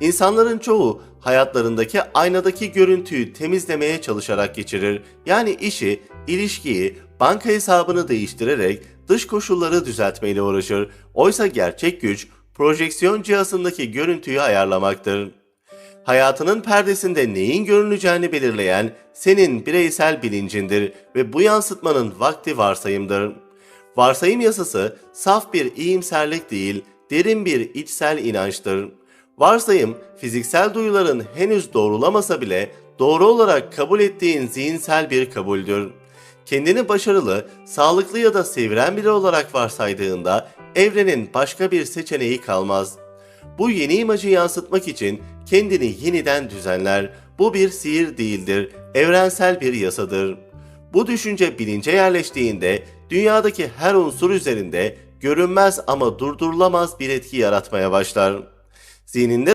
İnsanların çoğu hayatlarındaki aynadaki görüntüyü temizlemeye çalışarak geçirir. Yani işi, ilişkiyi, banka hesabını değiştirerek dış koşulları düzeltmeyle uğraşır. Oysa gerçek güç projeksiyon cihazındaki görüntüyü ayarlamaktır. Hayatının perdesinde neyin görüneceğini belirleyen senin bireysel bilincindir ve bu yansıtmanın vakti varsayımdır. Varsayım yasası saf bir iyimserlik değil, derin bir içsel inançtır. Varsayım, fiziksel duyuların henüz doğrulamasa bile doğru olarak kabul ettiğin zihinsel bir kabuldür. Kendini başarılı, sağlıklı ya da sevilen biri olarak varsaydığında evrenin başka bir seçeneği kalmaz. Bu yeni imajı yansıtmak için kendini yeniden düzenler. Bu bir sihir değildir, evrensel bir yasadır. Bu düşünce bilince yerleştiğinde dünyadaki her unsur üzerinde görünmez ama durdurulamaz bir etki yaratmaya başlar. Zihninde